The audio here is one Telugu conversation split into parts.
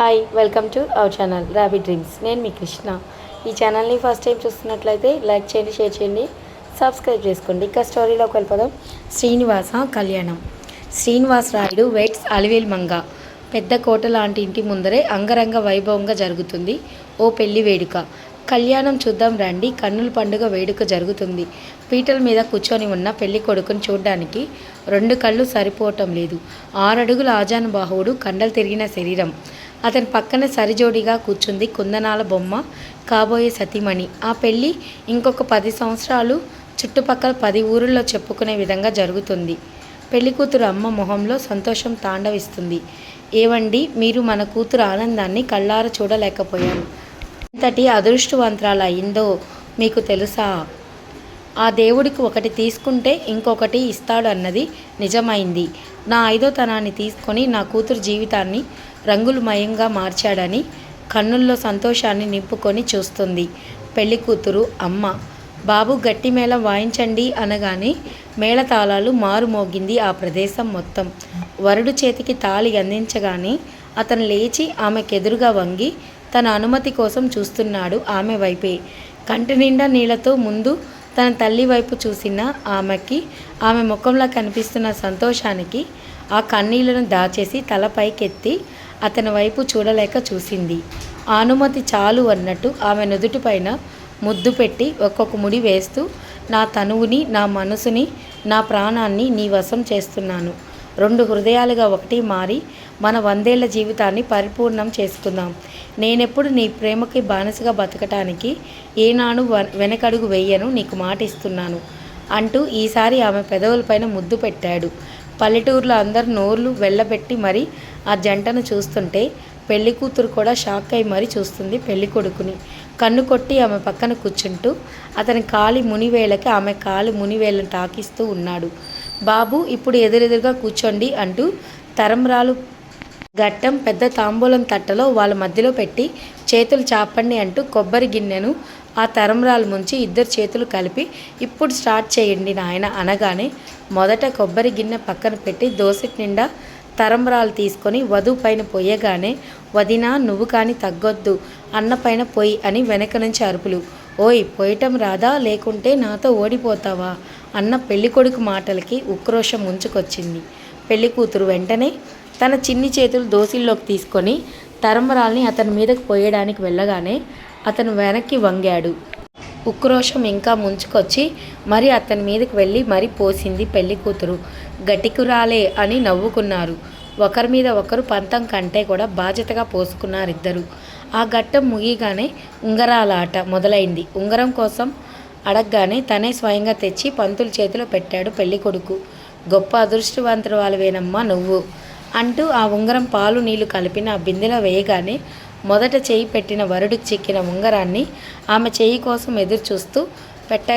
Hi welcome to our channel ర్యాబీ dreams నేను మీ కృష్ణ. ఈ ఛానల్ని ఫస్ట్ టైం చూస్తున్నట్లయితే లైక్ చేయండి షేర్ చేయండి సబ్స్క్రైబ్ చేసుకోండి. ఇక స్టోరీలోకి వెళ్ళిపోదాం. శ్రీనివాస కళ్యాణం. శ్రీనివాస్ రాయుడు వెయిట్స్ అలివేల్ మంగ. పెద్ద కోట లాంటి ఇంటి ముందరే అంగరంగ వైభవంగా జరుగుతుంది. ఓ పెళ్ళి వేడుక. కళ్యాణం చూద్దాం రండి కన్నుల పండుగ వేడుక జరుగుతుంది. పీటల మీద కూర్చొని ఉన్న పెళ్ళి కొడుకుని చూడ్డానికి రెండు కళ్ళు సరిపోవటం లేదు. ఆరడుగుల ఆజానుబాహువుడు కండలు తిరిగిన శరీరం. అతని పక్కన సరిజోడిగా కూర్చుంది కుందనాల బొమ్మ కాబోయే సతీమణి. ఆ పెళ్ళి ఇంకొక పది సంవత్సరాలు చుట్టుపక్కల పది ఊరుల్లో చెప్పుకునే విధంగా జరుగుతుంది. పెళ్ళి కూతురు అమ్మ మొహంలో సంతోషం తాండవిస్తుంది. ఏవండి మీరు మన కూతురు ఆనందాన్ని కళ్ళార చూడలేకపోయారు. ఎంతటి అదృష్టవంతరాలు అయిందో మీకు తెలుసా? ఆ దేవుడికి ఒకటి తీసుకుంటే ఇంకొకటి ఇస్తాడు అన్నది నిజమైంది. నా ఐదోతనాన్ని తీసుకొని నా కూతురు జీవితాన్ని రంగులమయంగా మార్చాడని కన్నుల్లో సంతోషాన్ని నింపుకొని చూస్తుంది. పెళ్ళి కూతురు అమ్మ బాబు గట్టి మేళం వాయించండి అనగానే మేళతాళాలు మారుమోగింది ఆ ప్రదేశం మొత్తం. వరుడు చేతికి తాళి అందించగానే అతను లేచి ఆమెకెదురుగా వంగి తన అనుమతి కోసం చూస్తున్నాడు ఆమె వైపే. కంటి నిండా నీళ్ళతో ముందు తన తల్లి వైపు చూసిన ఆమెకి ఆమె ముఖంలో కనిపిస్తున్న సంతోషానికి ఆ కన్నీళ్ళను దాచేసి తల పైకెత్తి అతని వైపు చూడలేక చూసింది. అనుమతి చాలు అన్నట్టు ఆమె నుదుటిపైన ముద్దు పెట్టి ఒక్కొక్క ముడి వేస్తూ నా తనువుని నా మనసుని నా ప్రాణాన్ని నీ వశం చేస్తున్నాను. రెండు హృదయాలుగా ఒకటి మారి మన వందేళ్ళ జీవితాన్ని పరిపూర్ణం చేసుకుందాం. నేనెప్పుడు నీ ప్రేమకి బానిసగా బతకటానికి ఏనాడు వెనకడుగు వెయ్యను నీకు మాట ఇస్తున్నాను అంటూ ఈసారి ఆమె పెదవులపైన ముద్దు పెట్టాడు. పల్లెటూరులో అందరు నోర్లు వెళ్ళబెట్టి మరి ఆ జంటను చూస్తుంటే పెళ్ళి కూతురు కూడా షాక్ అయి మరీ చూస్తుంది పెళ్ళి కొడుకుని. కన్ను కొట్టి ఆమె పక్కన కూర్చుంటూ అతని కాలి మునివేలకి ఆమె కాలి మునివేలను తాకిస్తూ ఉన్నాడు. బాబు ఇప్పుడు ఎదురెదురుగా కూర్చోండి అంటూ తరంరాలు ఘట్టం పెద్ద తాంబూలం తట్టలో వాళ్ళ మధ్యలో పెట్టి చేతులు చాపండి అంటూ కొబ్బరి గిన్నెను ఆ తరంరాలు ముంచి ఇద్దరు చేతులు కలిపి ఇప్పుడు స్టార్ట్ చేయండి నాయన అనగానే మొదట కొబ్బరి గిన్నె పక్కన పెట్టి దోసెట్ నిండా తరంబరాలు తీసుకొని వధువు పైన పొయ్యగానే వదినా నువ్వు కానీ తగ్గొద్దు అన్న పైన పొయ్యి అని వెనక నుంచి అరుపులు. ఓయ్ పోయటం రాదా? లేకుంటే నాతో ఓడిపోతావా? అన్న పెళ్ళికొడుకు మాటలకి ఉక్రోషం ముంచుకొచ్చింది. పెళ్ళి కూతురు వెంటనే తన చిన్ని చేతులు దోసిల్లోకి తీసుకొని తరంబరాల్ని అతని మీదకు పోయడానికి వెళ్ళగానే అతను వెనక్కి వంగాడు. ఉక్రోషం ఇంకా ముంచుకొచ్చి మరి అతని మీదకి వెళ్ళి మరి పోసింది పెళ్ళి కూతురు గట్టికురాలే అని నవ్వుకున్నారు. ఒకరి మీద ఒకరు పంతం కంటే కూడా బాధ్యతగా పోసుకున్నారు ఇద్దరు ఆ ఘట్టం ముగియగానే ఉంగరాల ఆట మొదలైంది. ఉంగరం కోసం అడగగానే తనే స్వయంగా తెచ్చి పంతుల చేతిలో పెట్టాడు పెళ్ళి కొడుకు గొప్ప అదృష్టవంతుడు వాళ్ళవేనమ్మా నువ్వు అంటూ ఆ ఉంగరం పాలు నీళ్ళు కలిపిన ఆ బిందెలో వేయగానే మొదట చేయి పెట్టిన వరుడికి చిక్కిన ఉంగరాన్ని ఆమె చేయి కోసం ఎదురు చూస్తూ పెట్ట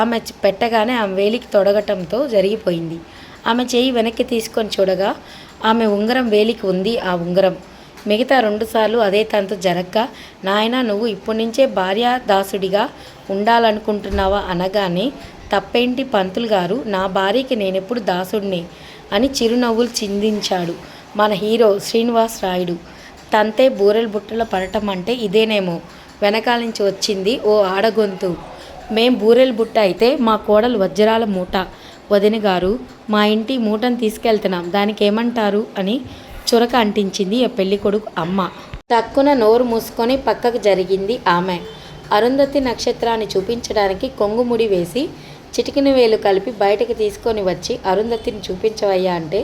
ఆమె పెట్టగానే ఆమె వేలికి తొడగటంతో జరిగిపోయింది. ఆమె చేయి వెనక్కి తీసుకొని చూడగా ఆమె ఉంగరం వేలికి ఉంది ఆ ఉంగరం. మిగతా రెండుసార్లు అదే తనతో జరక్క నాయన నువ్వు ఇప్పటి నుంచే భార్యాదాసుడిగా ఉండాలనుకుంటున్నావా అనగానే తప్పేంటి పంతులు గారు నా భార్యకి నేనెప్పుడు దాసుడిని అని చిరునవ్వులు చిందించాడు మన హీరో శ్రీనివాస్ రాయుడు. తంతే బూరెల బుట్టలో పడటం అంటే ఇదేనేమో. వెనకాల నుంచి వచ్చింది ఓ ఆడగొంతు. మేం బూరెల బుట్ట అయితే మా కోడలు వజ్రాల మూట. వదిన గారు మా ఇంటి మూటను తీసుకెళ్తున్నాం దానికి ఏమంటారు అని చురక అంటించింది ఆ పెళ్ళి కొడుకు అమ్మ. తక్కున నోరు మూసుకొని పక్కకు జరిగింది ఆమె. అరుంధతి నక్షత్రాన్ని చూపించడానికి కొంగుముడి వేసి చిటికిన వేలు కలిపి బయటకు తీసుకొని వచ్చి అరుంధతిని చూపించవయ్యా అంటే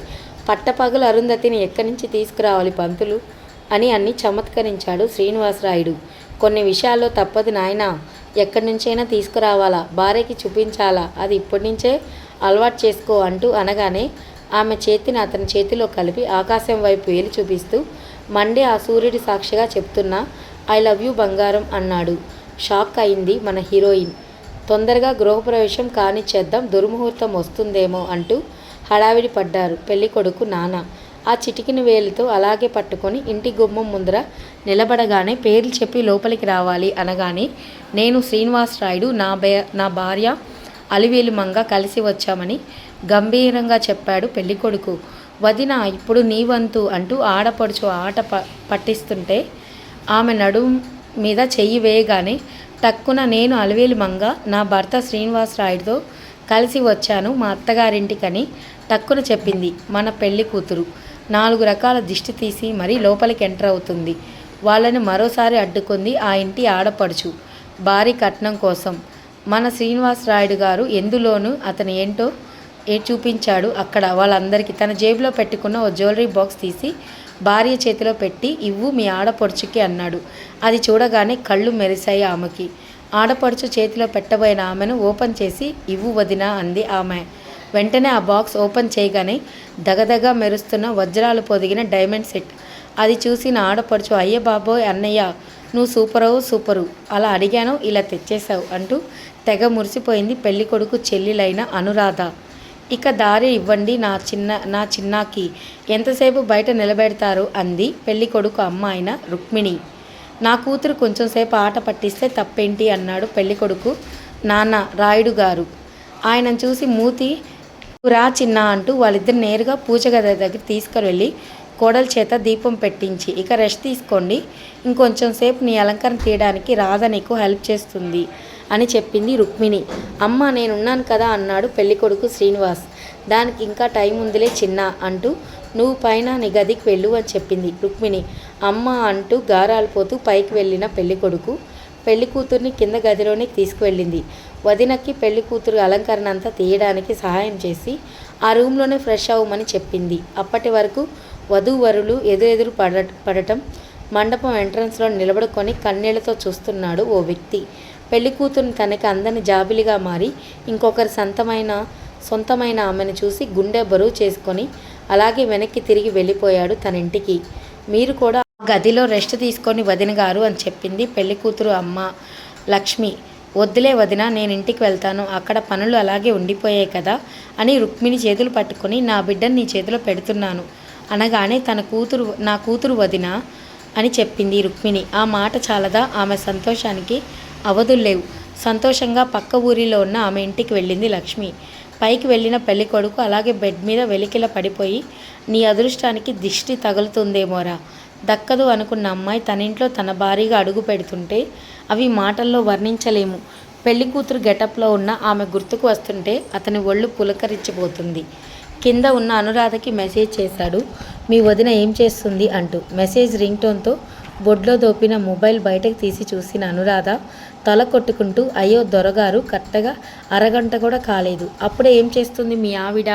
పట్టపగలు అరుంధతిని ఎక్కడి నుంచి తీసుకురావాలి పంతులు? అని అన్ని చమత్కరించాడు శ్రీనివాసరాయుడు. కొన్ని విషయాల్లో తప్పదు నాయనా ఎక్కడి నుంచైనా తీసుకురావాలా భార్యకి చూపించాలా అది ఇప్పటి నుంచే అలవాటు చేసుకో అంటూ అనగానే ఆమె చేతిని అతని చేతిలో కలిపి ఆకాశం వైపు వేలు చూపిస్తూ మండే ఆ సూర్యుడి సాక్షిగా చెప్తున్నా ఐ లవ్ యూ బంగారం అన్నాడు. షాక్ అయింది మన హీరోయిన్. తొందరగా గృహప్రవేశం కానిచ్చేద్దాం దుర్ముహూర్తం వస్తుందేమో అంటూ హడావిడి పడ్డారు పెళ్ళి కొడుకు నాన్న ఆ చిటికిన వేలితో అలాగే పట్టుకొని ఇంటి గుమ్మం ముందర నిలబడగానే పేర్లు చెప్పి లోపలికి రావాలి అనగానే నేను శ్రీనివాస్ రాయుడు నా బే నా భార్య అలివేలు మంగ కలిసి వచ్చామని గంభీరంగా చెప్పాడు పెళ్ళికొడుకు. వదిన ఇప్పుడు నీ వంతు అంటూ ఆడపడుచు ఆట ప పట్టిస్తుంటే ఆమె నడుం మీద చెయ్యి వేయగానే టక్కున నేను అలివేలు మంగ నా భర్త శ్రీనివాసరాయుడితో కలిసి వచ్చాను మా అత్తగారింటికని టక్కున చెప్పింది మన పెళ్ళి కూతురు. నాలుగు రకాల దిష్టి తీసి మరీ లోపలికి ఎంటర్ అవుతుంది. వాళ్ళని మరోసారి అడ్డుకుంది ఆ ఇంటి ఆడపడుచు. భారీ కట్నం కోసం. మన శ్రీనివాసరాయుడు గారు ఎందులోనూ అతను ఏంటో ఏ చూపించాడు అక్కడ వాళ్ళందరికీ తన జేబులో పెట్టుకున్న ఓ జ్యువెలరీ బాక్స్ తీసి భార్య చేతిలో పెట్టి ఇవ్వు మీ ఆడపడుచుకి అన్నాడు. అది చూడగానే కళ్ళు మెరిశాయి ఆమెకి. ఆడపడుచు చేతిలో పెట్టబోయిన ఆమెను ఓపెన్ చేసి ఇవ్వు వదినా అంది ఆమె. వెంటనే ఆ బాక్స్ ఓపెన్ చేయగానే దగదగ మెరుస్తున్న వజ్రాలు పొదిగిన డైమండ్ సెట్. అది చూసిన ఆడపడుచు అయ్య బాబోయ్ అన్నయ్య నువ్వు సూపరవు సూపరు అలా అడిగాను ఇలా తెచ్చేశావు అంటూ తెగ మురిసిపోయింది పెళ్ళి కొడుకు చెల్లిలైన అనురాధ. ఇక దారి ఇవ్వండి నా చిన్న నా చిన్నాకి. ఎంతసేపు బయట నిలబెడతారు? అంది పెళ్ళి కొడుకు అమ్మాయిన రుక్మిణి. నా కూతురు కొంచెం సేపు ఆట పట్టిస్తే తప్పేంటి? అన్నాడు పెళ్ళి కొడుకు నాన్న రాయుడు గారు. ఆయనను చూసి మూతి రా చిన్న అంటూ వాళ్ళిద్దరు నేరుగా పూజ గది దగ్గర తీసుకువెళ్ళి కోడల చేత దీపం పెట్టించి ఇక రెస్ట్ తీసుకోండి. ఇంకొంచెం సేపు నీ అలంకరణ తీయడానికి రాధ నీకు హెల్ప్ చేస్తుంది అని చెప్పింది రుక్మిణి. అమ్మ నేనున్నాను కదా అన్నాడు పెళ్ళికొడుకు శ్రీనివాస్. దానికి ఇంకా టైం ఉందిలే చిన్న అంటూ నువ్వు పైన నీ గదికి వెళ్ళు అని చెప్పింది రుక్మిణి. అమ్మ అంటూ గారాలు పోతూ పైకి వెళ్ళిన పెళ్ళికొడుకు పెళ్ళి కూతుర్ని కింద గదిలోనికి తీసుకువెళ్ళింది. వదినకి పెళ్ళి కూతురు అలంకరణ అంతా తీయడానికి సహాయం చేసి ఆ రూమ్లోనే ఫ్రెష్ అవ్వమని చెప్పింది. అప్పటి వరకు వధూవరులు ఎదురెదురు పడ పడటం మండపం ఎంట్రన్స్లో నిలబడుకొని కన్నీళ్ళతో చూస్తున్నాడు ఓ వ్యక్తి. పెళ్ళి కూతురుని తనకి అందని జాబిలిగా మారి ఇంకొకరి సొంతమైన సొంతమైన ఆమెను చూసి గుండె బరువు చేసుకొని అలాగే వెనక్కి తిరిగి వెళ్ళిపోయాడు తన ఇంటికి మీరు కూడా గదిలో రెస్ట్ తీసుకొని వదిన గారు అని చెప్పింది పెళ్ళి కూతురు అమ్మ లక్ష్మి. వద్దులే వదిన నేను ఇంటికి వెళ్తాను. అక్కడ పనులు అలాగే ఉండిపోయాయి కదా అని రుక్మిణి చేతులు పట్టుకొని నా బిడ్డని నీ చేతిలో పెడుతున్నాను. అనగానే తన కూతురు నా కూతురు వదిన అని చెప్పింది రుక్మిణి. ఆ మాట చాలదా? ఆమె సంతోషానికి అవధుల్లేవు సంతోషంగా పక్క ఊరిలో ఉన్న ఆమె ఇంటికి వెళ్ళింది లక్ష్మి. పైకి వెళ్ళిన పెళ్ళి కొడుకు అలాగే బెడ్ మీద వెలికిల పడిపోయి నీ అదృష్టానికి దిష్టి తగులుతుందేమోరా? దక్కదు అనుకున్న అమ్మాయి తన ఇంట్లో తన భారీగా అడుగు పెడుతుంటే అవి మాటల్లో వర్ణించలేము. పెళ్ళి కూతురు గెటప్లో ఉన్న ఆమె గుర్తుకు వస్తుంటే అతని ఒళ్ళు పులకరించిపోతుంది. కింద ఉన్న అనురాధకి మెసేజ్ చేశాడు మీ వదిన ఏం చేస్తుంది? అంటూ మెసేజ్ రింగ్ టోన్తో బొడ్లో దోపిన మొబైల్ బయటకు తీసి చూసిన అనురాధ తల కొట్టుకుంటూ అయ్యో దొరగారు కరెక్ట్గా అరగంట కూడా కాలేదు. అప్పుడే ఏం చేస్తుంది మీ ఆవిడ?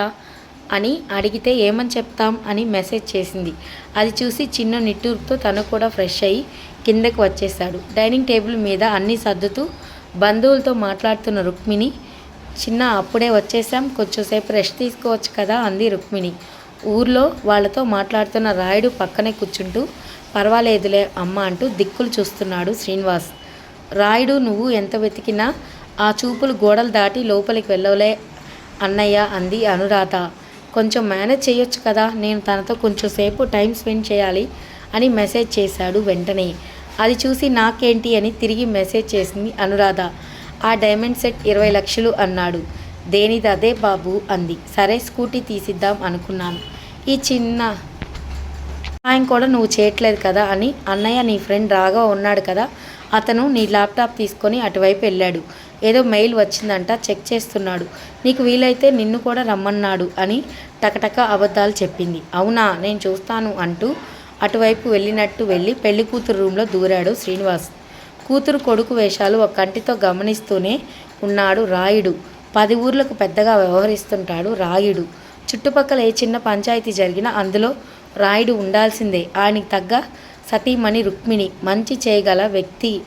అని అడిగితే ఏమని చెప్తాం? అని మెసేజ్ చేసింది. అది చూసి చిన్న నిట్టూరుతో తను కూడా ఫ్రెష్ అయ్యి కిందకు వచ్చేసాడు డైనింగ్ టేబుల్ మీద అన్నీ సర్దుతూ బంధువులతో మాట్లాడుతున్న రుక్మిణి చిన్న అప్పుడే వచ్చేసాం. కొంచెంసేపు రెస్ట్ తీసుకోవచ్చు కదా అంది రుక్మిణి. ఊర్లో వాళ్ళతో మాట్లాడుతున్న రాయుడు పక్కనే కూర్చుంటూ పర్వాలేదులే అమ్మ అంటూ దిక్కులు చూస్తున్నాడు శ్రీనివాస్. రాయుడు నువ్వు ఎంత వెతికినా ఆ చూపులు గోడలు దాటి లోపలికి వెళ్ళవలే అన్నయ్య అంది అనురాధ. కొంచెం మేనేజ్ చేయొచ్చు కదా నేను తనతో కొంచెం సేపు టైం స్పెండ్ చేయాలి అని మెసేజ్ చేశాడు వెంటనే. అది చూసి నాకేంటి అని తిరిగి మెసేజ్ చేసింది అనురాధ. ఆ డైమండ్ సెట్ ఇరవై లక్షలు అన్నాడు. దేనిది అదే బాబు? అంది. సరే స్కూటీ తీసిద్దాం అనుకున్నాను. ఈ చిన్న ఆయన కూడా నువ్వు చేయట్లేదు కదా అని. అన్నయ్య నీ ఫ్రెండ్ రాగా ఉన్నాడు కదా అతను నీ ల్యాప్టాప్ తీసుకొని అటువైపు వెళ్ళాడు. ఏదో మెయిల్ వచ్చిందంట చెక్ చేస్తున్నాడు. నీకు వీలైతే నిన్ను కూడా రమ్మన్నాడు అని టకటక అబద్ధాలు చెప్పింది. అవునా నేను చూస్తాను అంటూ అటువైపు వెళ్ళినట్టు వెళ్ళి పెళ్ళి కూతురు రూమ్లో దూరాడు శ్రీనివాస్. కూతురు కొడుకు వేషాలు ఒక కంటితో గమనిస్తూనే ఉన్నాడు రాయుడు. పది ఊర్లకు పెద్దగా వ్యవహరిస్తుంటాడు రాయుడు. చుట్టుపక్కల ఏ చిన్న పంచాయతీ జరిగినా అందులో రాయుడు ఉండాల్సిందే. ఆయనకి తగ్గ సతీమణి రుక్మిణి. మంచి చేయగల వ్యక్తి.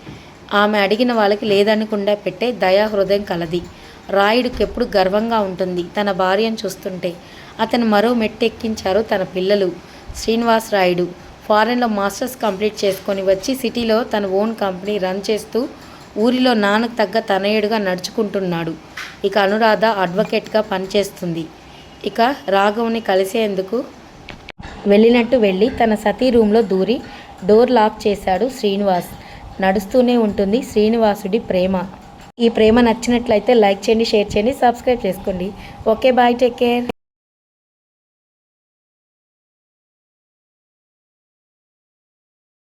ఆమె అడిగిన వాళ్ళకి లేదనకుండా పెట్టే దయా హృదయం కలది. రాయుడికి ఎప్పుడు గర్వంగా ఉంటుంది తన భార్యను చూస్తుంటే. అతను మరో మెట్టెక్కించారు తన పిల్లలు. శ్రీనివాస్ రాయుడు ఫారెన్లో మాస్టర్స్ కంప్లీట్ చేసుకొని వచ్చి సిటీలో తన ఓన్ కంపెనీ రన్ చేస్తూ ఊరిలో నాన్నకు తగ్గ తనయుడుగా నడుచుకుంటున్నాడు. ఇక అనురాధ అడ్వకేట్గా పనిచేస్తుంది. ఇక రాఘవ్ని కలిసేందుకు వెళ్ళినట్టు వెళ్ళి తన సతీ రూమ్లో దూరి డోర్ లాక్ చేశాడు శ్రీనివాస్. నడుస్తూనే ఉంటుంది శ్రీనివాసుడి ప్రేమ. ఈ ప్రేమ నచ్చినట్లయితే లైక్ చేయండి షేర్ చేయండి సబ్స్క్రైబ్ చేసుకోండి. Okay bye take care.